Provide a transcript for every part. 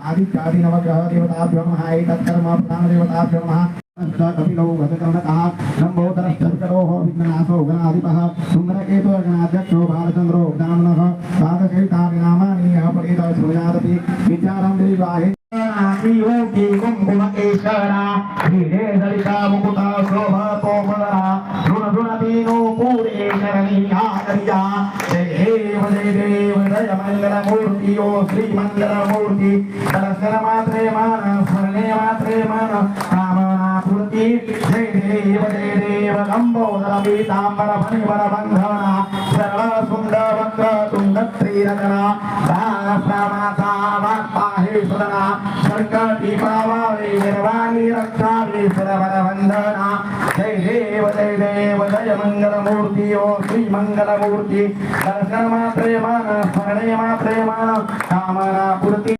आदित्यादिनवग्रह देवताभ्यो नमः एतत्कर्म प्राणदेवताभ्यो नमः कपिलो गतकर्णकः लम्बोदरश्चर्करोः विघ्ननाथो गणाधिपः सुन्दरकेतो गणाध्यक्षो बालचन्द्रो गणाम्नः पादसहितानि अपठित शृणुयादपि विचारं विवाहे योगी कुम्भुमकेशरा धीरे दलिता मुकुता शोभा कोमला ऋण ऋणदीनो पूरे शरणीया करिया जय देव जय देव जय मङ्गलमूर्ति ओ श्रीमङ्गलमूर्ति दर्शन मात्रे मान स्मरणे मात्रे मान कामना पूर्ति जय देव जय देव लंबोदर पीतांबर फणिवर बंधना सरळ सुंदर वक्र तुंग त्रिरत्ना दान प्राणाचा वाक्पाहे सुदना संकटी पावावे निर्वाणी रक्षावे सरवर वंदना जय देव जय देव जय मंगलमूर्ती ओ श्री मंगलमूर्ती। दर्शन मात्रे मान स्मरणे मात्रे मान कामना पूर्ती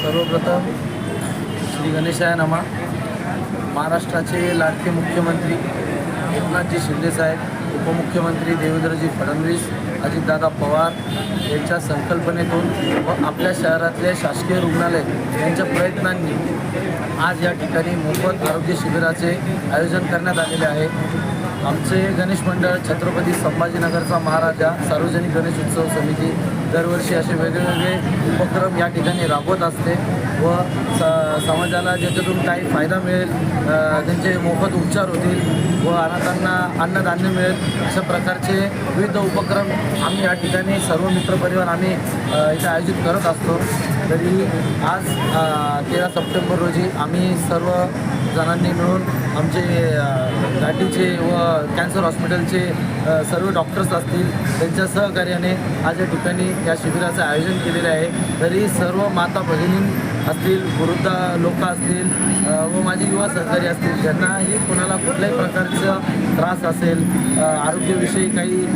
सर्वप्रथम श्री गणेशाय नमा महाराष्ट्राचे लाडके मुख्यमंत्री एकनाथजी शिंदेसाहेब उपमुख्यमंत्री देवेंद्रजी फडणवीस अजितदादा पवार यांच्या संकल्पनेतून व आपल्या शहरातले शासकीय रुग्णालय यांच्या प्रयत्नांनी आज या ठिकाणी मोफत आरोग्य शिबिराचे आयोजन करण्यात आलेले आहे. आमचे गणेश मंडळ छत्रपती संभाजीनगरचा महाराजा सार्वजनिक गणेश उत्सव समिती दरवर्षी असे वेगवेगळे उपक्रम या ठिकाणी राबवत असते व स समाजाला ज्याच्यातून काही फायदा मिळेल त्यांचे मोफत उपचार होतील व अनाथांना अन्नधान्य मिळेल अशा प्रकारचे विविध उपक्रम आम्ही या ठिकाणी सर्व मित्रपरिवार आम्ही इथे आयोजित करत असतो. तरी आज तेरा सप्टेंबर रोजी आम्ही सर्व जणांनी मिळून आमचे घाटीचे व कॅन्सर हॉस्पिटलचे सर्व डॉक्टर्स असतील त्यांच्या सहकार्याने आज या ठिकाणी या शिबिराचं आयोजन केलेलं आहे. तरी सर्व माता भगिनी असतील वृद्ध लोक असतील व माझे युवा सहकारी असतील ज्यांनाही कोणाला कुठल्याही प्रकारचा त्रास असेल आरोग्यविषयी आरोग्याविषयी काही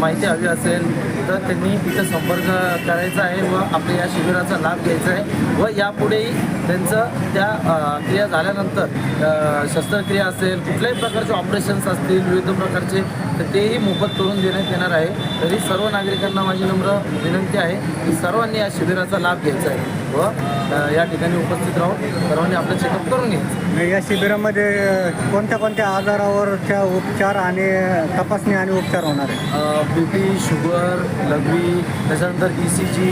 माहिती हवी असेल तर त्यांनी इथं संपर्क करायचा आहे व आपल्या या शिबिराचा लाभ घ्यायचा आहे. व यापुढेही त्यांचं त्या क्रिया झाल्यानंतर शस्त्रक्रिया असेल कुठल्याही प्रकारचे ऑपरेशन्स असतील विविध प्रकारचे तर तेही मोफत करून देण्यात येणार आहे. तरी सर्व नागरिकांना माझी नम्र विनंती आहे की सर्वांनी या शिबिराचा लाभ घ्यायचा आहे. व या ठिकाणी उपस्थित राहून सर्वांनी आपलं चेकअप करून घ्यायचं या शिबिरामध्ये कोणत्या कोणत्या आजारावरच्या उपचार आणि तपासणी आणि उपचार होणार आहे बी पी शुगर लघवी त्याच्यानंतर ई सी जी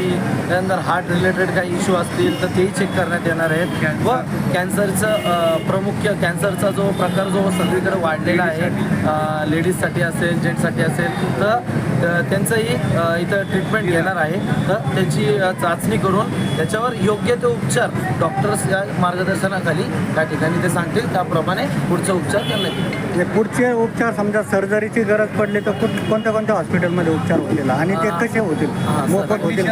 त्यानंतर हार्ट रिलेटेड काही इश्यू असतील तर तेही चेक करण्यात येणार आहेत. व कॅन्सरचं प्रमुख कॅन्सरचा जो प्रकार जो सगळीकडे वाढलेला आहे लेडीजसाठी असेल जेंट्ससाठी असेल तर त्यांचंही इथं ट्रीटमेंट घेणार आहे. तर त्याची चाचणी करून त्याच्यावर योग्य ते उपचार डॉक्टर्स या मार्गदर्शनाखाली त्या ठिकाणी ते सांगतील. त्याप्रमाणे पुढचा उपचार करण्यात हे पुढचे उपचार समजा सर्जरीची गरज पडली तर कुठ कोणत्या कोणत्या हॉस्पिटलमध्ये उपचार होतील आणि ते कसे होतील? मोफत होतील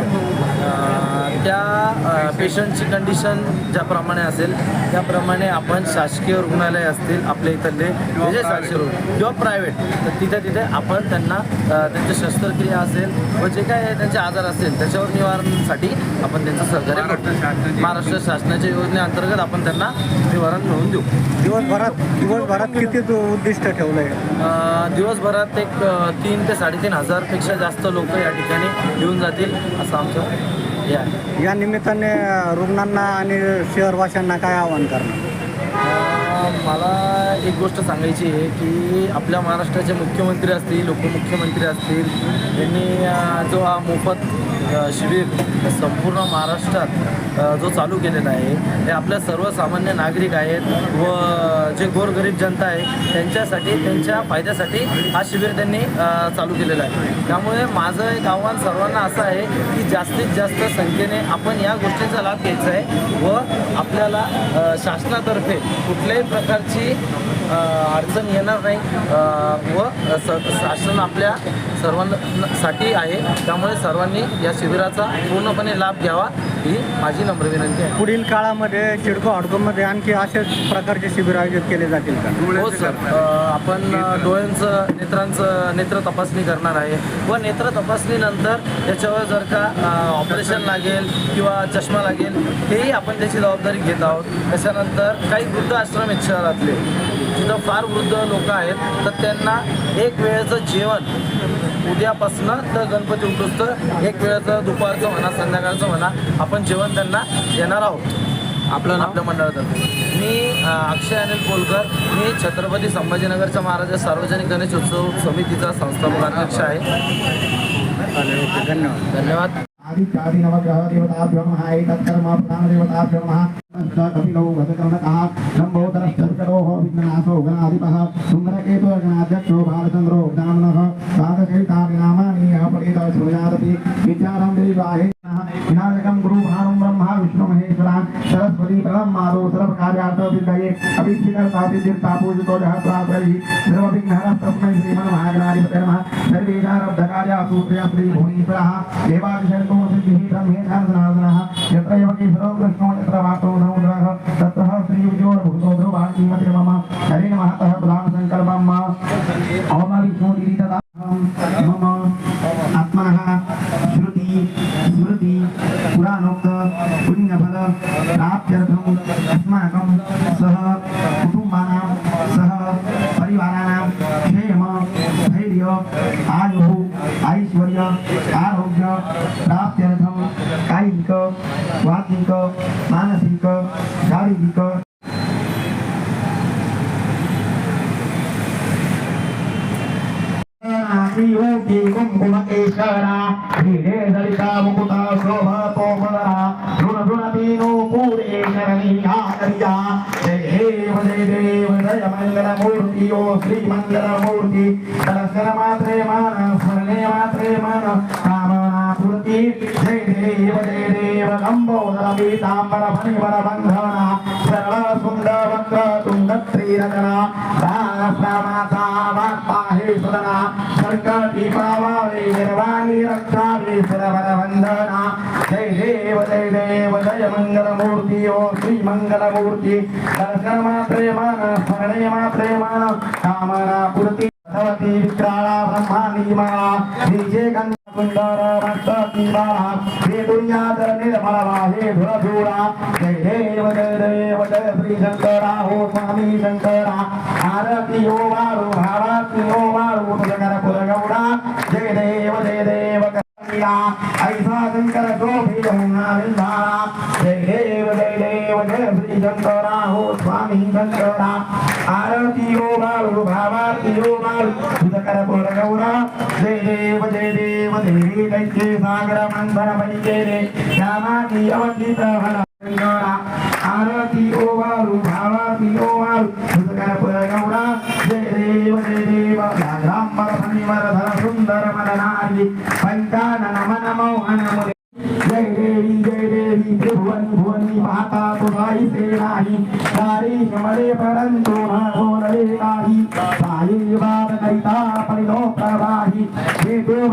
त्या पेशंटची कंडिशन ज्याप्रमाणे असेल त्याप्रमाणे आपण शासकीय रुग्णालय असतील आपल्या इथले म्हणजे शासकीय रुग्ण किंवा प्रायव्हेट तर तिथे तिथे आपण त्यांना त्यांच्या शस्त्रक्रिया असेल व जे काय त्यांचे आजार असतील त्याच्यावर निवारणासाठी आपण त्यांचं सहकार्य करतो. महाराष्ट्र शासनाच्या योजनेअंतर्गत आपण त्यांना निवारण मिळवून देऊ. दिवसभरात दिवसभरात किती उद्दिष्ट ठेवलं आहे दिवसभरात एक तीन ते साडेतीन हजारपेक्षा जास्त लोक या ठिकाणी येऊन जातील असं आमचं आहे. या निमित्ताने रुग्णांना आणि शहरवाशांना काय आवाहन करणार? मला एक गोष्ट सांगायची आहे की आपल्या महाराष्ट्राचे मुख्यमंत्री असतील उपमुख्यमंत्री असतील यांनी जो हा मोफत शिबिर संपूर्ण महाराष्ट्रात जो चालू केलेला आहे हे आपल्या सर्वसामान्य नागरिक आहेत व जे गोरगरीब जनता आहे त्यांच्यासाठी त्यांच्या फायद्यासाठी हा शिबिर त्यांनी चालू केलेला आहे. त्यामुळे माझं एक आव्हान सर्वांना असं आहे की जास्तीत जास्त संख्येने आपण या गोष्टींचा लाभ घ्यायचा आहे व आपल्याला शासनातर्फे कुठल्याही प्रकारची अडचण येणार नाही. व स शासन आपल्या सर्वांसाठी आहे. त्यामुळे सर्वांनी या शिबिराचा पूर्णपणे लाभ घ्यावा. ही माझी नम्र विनंती आहे. पुढील काळामध्ये चिडको हडकोमध्ये आणखी असेच प्रकारचे शिबिर आयोजित केले जातील का? हो सर. अ, आपण डोळ्यांचं नेत्रांचं नेत्र तपासणी करणार आहे. व नेत्र तपासणीनंतर त्याच्यावर जर का ऑपरेशन लागेल किंवा चष्मा लागेल हेही आपण त्याची जबाबदारी घेत आहोत. त्याच्यानंतर काही वृद्ध आश्रम आहेत शहरातले तिथं फार वृद्ध लोक आहेत तर त्यांना एक वेळेचं जेवण उद्यापासनं तर गणपती उठूस तर एक वेळेचं दुपारचं म्हणा संध्याकाळचं म्हणा आपण जेवण त्यांना देणार आहोत. आपलं आपल्या मंडळातर्फे. मी अक्षय अनिल कोलकर. मी छत्रपती संभाजीनगरच्या महाराजा सार्वजनिक गणेश उत्सव समितीचा संस्थापक अध्यक्ष आहे. धन्यवाद. धन्यवाद. आदित्यादि नवग्रह देवताभ्यो नमः एतत्कर्म प्रधान देवताभ्यो नमः कपिलो गतकर्णकः लम्बोदरश्चर्करोः विघ्ननाशो गणाधिपः सुन्दरकेतो गणाध्यक्षो बालचन्द्रो दाम्नः पादसहितानि नामानि अपठित शृणुयादपि विद्यारं देवाहे विनायकं गुरुभानं ब्रह्मा विष्णुमहेश्वरान् सरस्वती प्रणमादो सर्वकार्यार्थ सिद्धये अभिष्टिकर्ता सिद्धिर्ता पूजितो जहस्रात्रैः सर्वविघ्नहरस्तस्मै श्रीमन्महागणाधिपते नमः। सर्वेशारब्धकार्यासु श्रीभुवनेश्वरः देवादिशन्तो सिद्धिः ब्रह्मेशार्दनार्दनः यत्र यवकेश्वरो कृष्णो यत्र वासो समुद्रः तत्र श्रीविजयो ध्रुवाणीमते मम हरे नमः तः मा। ओम विष्णुदिरि पुण्यफल प्राप्त्यर्थम् अस्माकं सह कुटुम्बानां सह परिवाराणां क्षेम धैर्य आयुः ऐश्वर्य आरोग्य प्राप्त्यर्थं कायिक वाचिक मानसिक शारीरिक श्रीयोगी कुम्भुमकेश्वरा धीरे दलिता मुकुता शोभा तोमरा शरणीया करिया जय देव जय देव जय मंगल मूर्ति ओ श्री मंगल मूर्ति दर्शन मात्रे मान स्मरणे मात्रे मान कामना पूर्ति जय देव जय देव लंबोदर पीतांबर फणिवर बंधना सरळ सुंदर वक्र तुंग त्रिरचना प्राण प्राणाचा वाक्पाहे सुदना संकटी पावावे जय देव जय देव जय मंगलमूर्ती ओ श्री मंगलमूर्ती दर्शन मात्रे मन स्मरणे मात्रे मन कामना पूर्ती भगवती विक्राळा ब्रह्मांडी माळा श्रीजे गंगा सुंदर भक्ती बाळा हे दुनियात निर्मळा हे धुळधुळा जय देव जय देव जय श्री शंकरा हो स्वामी शंकरा आरती हो ओ वारो కరపుర గౌర జయ దేవ జయ దేవ దేవి దైత్య సాగర మందర వైదేరే శ్యామాతి అవంతిత ఆరతి ఓవారు భావాతి ఓవారు కరపుర గౌర జయ దేవ జయ దేవ రామ పరిమర ధర పంచాన నమ నమో सुंदर मदनारी पंचानन मन मोहन मुले जय देवी जय देवी त्रिभुवनी भुवनी पाहता तुझाई से नाही सारी मरे परंतु रे नाही साई बार कैता परिलो प्रवाही हे देव